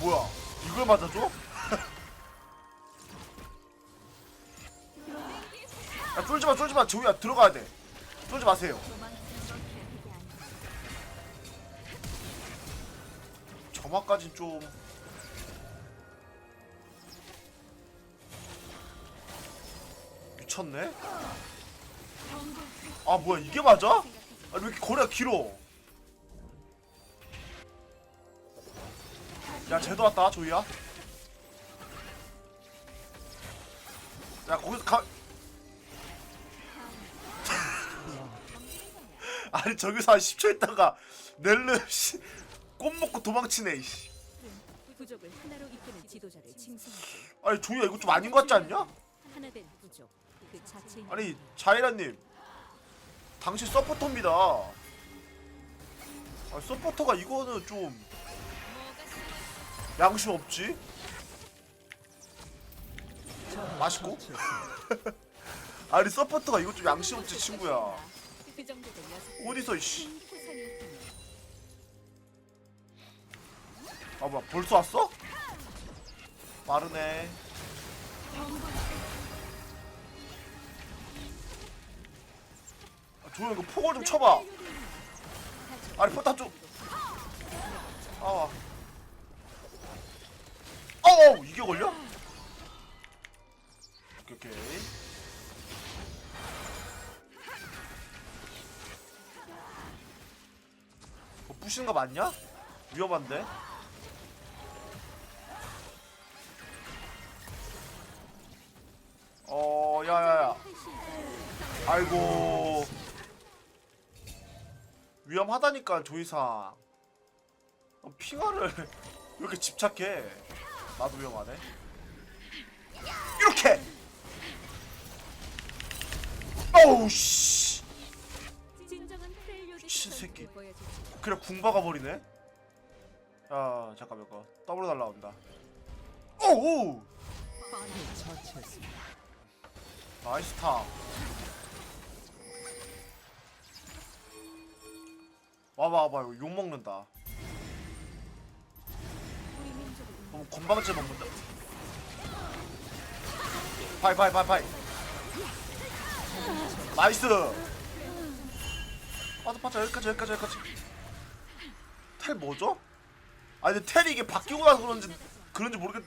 뭐야? 이걸 맞아줘? 야 쫄지마 쫄지마 조이야 들어가야 돼 쫄지 마세요 점화까지 좀 미쳤네? 아 뭐야 이게 맞아? 아니 왜 이렇게 거리가 길어 야 쟤도 왔다 조이야. 야 거기서 가. 아니 저기서 한 10초 있다가 넬르 씨, 꽃 먹고 도망치네 이씨. 부족을 하나로 이끄는 지도자를 칭송하고 아니 조이야 이거 좀 아닌 것 같지 않냐? 하나 된 부족 그 자체인 아니 자이라님. 당신 서포터입니다. 아 서포터가 이거는 좀 양심 없지? 맛있고? 아니 서포터가 이거 좀 양심 없지 친구야 어디서 이씨 아 뭐야 벌써 왔어? 빠르네 아, 조용 이거 폭을 좀 쳐봐 아니 포탑 좀 아. 어우 이게 걸려? 오케이 오케이 뭐 부시는 거 맞냐? 위험한데? 어 야야야 아이고 위험하다니까 조이상 어, 핑화를 왜 이렇게 집착해 나도 위험하네. 이렇게! 어우 씨. 신새끼. 그래 궁 박아버리네? 야 잠깐만 이거 더블로 날라온다. 오우 나이스 탑 와봐 와봐 이거 욕 먹는다 건방지 먹는다. 파이 파이 파이 파이. 나이스. 빠져 빠져. 여기까지 여기까지 여기까지. 텔 뭐죠? 아니 근데 텔이 이게 바뀌고 나서 그런지 그런지 모르겠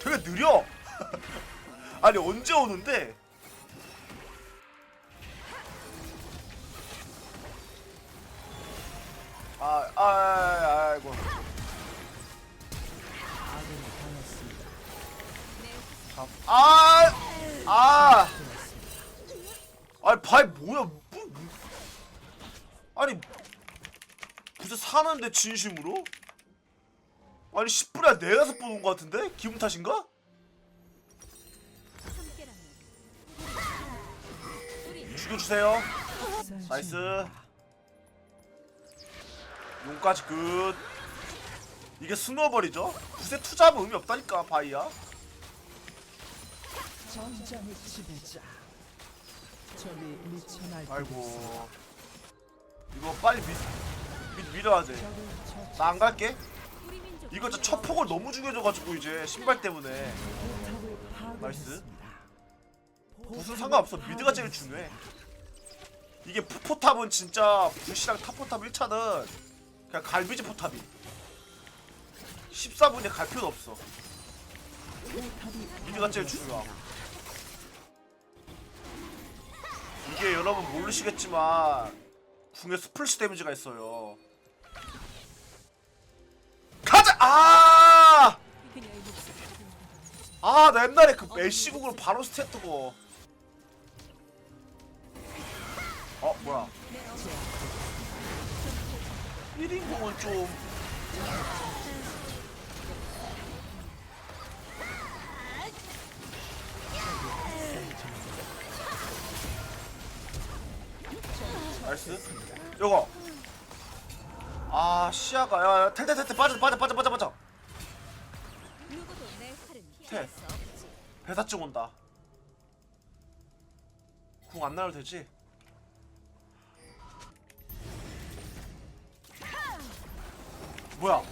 되게 느려. 아니 언제 오는데? 아, 아, 아, 아이고. 아, 아, 아니 바이 뭐야? 뭐, 뭐. 아니 무슨 사는데 진심으로? 아니 10분이야 내가서 보는 것 같은데? 기분 탓인가? 죽여주세요. 나이스. 용까지 끝. 이게 스노버리죠? 구세 투자하면 의미 없다니까 바이야. 전장의 지배자 저리 미쳐날 아이고. 이거 빨리 밀, 밀, 밀어야 돼. 나 안 갈게. 이거 저첫 폭을 너무 죽여줘가지고 이제 신발 때문에 나이스. 무슨 상관없어. 미드가 제일 중요해. 이게 푸포탑은 진짜 부시랑 탑포탑 1차는 그냥 갈비지 포탑이. 14분에 갈 필요 없어. 미드가 제일 중요하고. 이게 여러분 모르시겠지만 궁에 스플래시 데미지가 있어요. 가자! 아! 아, 나 옛날에 그 메시국으로 바로 스탯 뜨고. 어, 뭐야. 1인공은 좀. 나이스. 요거. 아, 시야가. 야, 야, 텔텔텔텔 빠져, 빠져, 빠져, 빠져, 빠져. 누구도 내 칼은 태. 피할 수 없지 배사증 온다. 궁 안 나도 되지? 뭐야?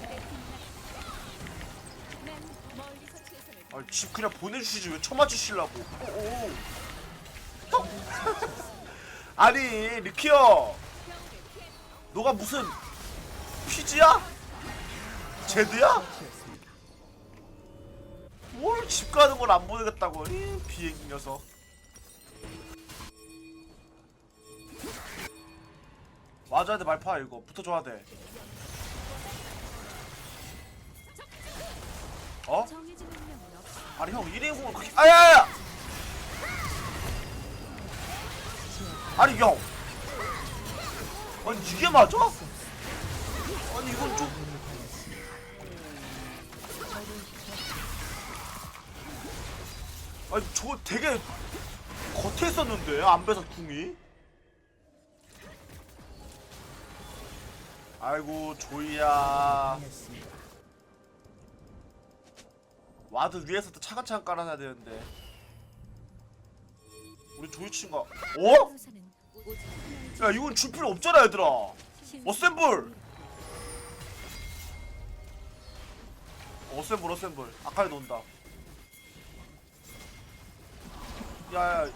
아집 그냥 보내주시지 왜 쳐맞으시려고 오, 오. 아니 리키어 너가 무슨 피지야? 제드야? 뭘 집 가는 걸 안 보내겠다고 이 비행기 녀석 맞아야 돼 말파 이거 붙어줘야 돼 어? 아니 형 1인공을 그렇게 아야야 아니 형 아니 이게 맞아? 아니 이건 좀 아니 저거 되게 겉에 있었는데 안배사 궁이 아이고 조이야. 와드 위에서도 차근차근 깔아놔야 되는데 우리 조이 친구가 어? 야 이건 줄 필요 없잖아 얘들아. 신- 어셈블. 어셈블 어셈블. 아카리 논다. 야야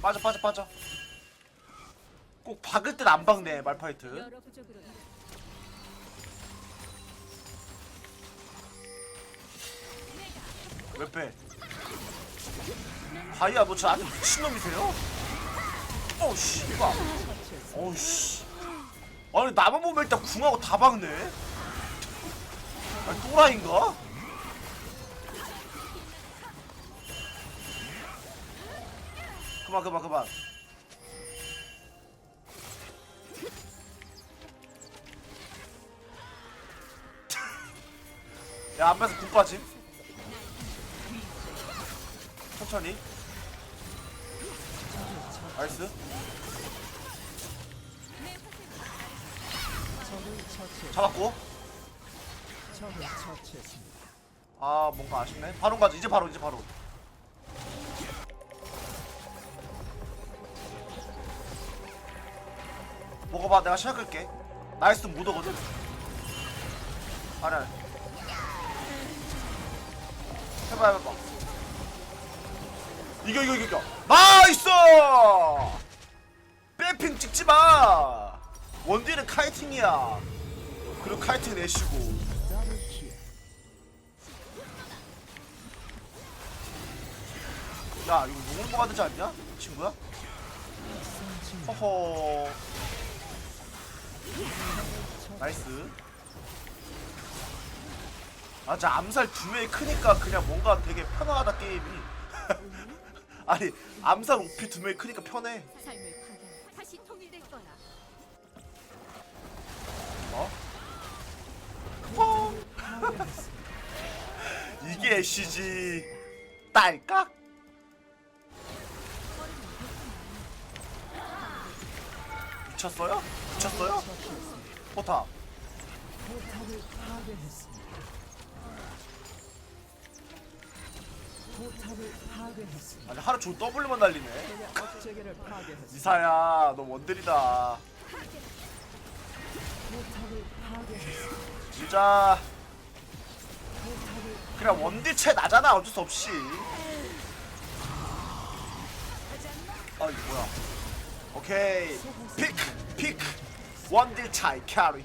빠져 빠져 빠져. 꼭 박을 땐 안 박네 말파이트. 왜 빼? 다이아 뭐저 아주 미친놈이세요? 어우 씨발. 어우 씨. 아니 나만 보면 일단 궁하고 다 박네. 아니 또라이인가? 그만 그만 그만. 야 앞에서 궁 빠짐. 천천히 나이스. 잡았고. 아 뭔가 아쉽네. 바로 가자 이제 바로 이제 바로. 먹어봐. 내가 시작 끌게. 나이스 아니 아니 해봐 해봐 이겨 이겨 이겨 이겨. 나이스! 빼핑 찍지마. 원딜은 카이팅이야. 그리고 카이팅 킬. 야 이거 용을 먹어야 되지 않냐? 친구야? 허허. 나이스. 아 진짜 암살 두 명이 크니까 그냥 뭔가 되게 편하다 게임이 아니 암살 오피 두 명이 크니까 편해 삶을 파괴 다시 통일될 거야. 어? 뻥 이게 애쉬지 딸깍 미쳤어요? 미쳤어요? 포탑 포탑을 파괴했습니다. 아니 하루 종일 W만 날리네. 이사야 너 원딜이다. 포탑을 그냥 원딜 채 나잖아 어쩔 수 없이. 아 이거 뭐야? 오케이. 픽! 픽! 원딜 차이 캐리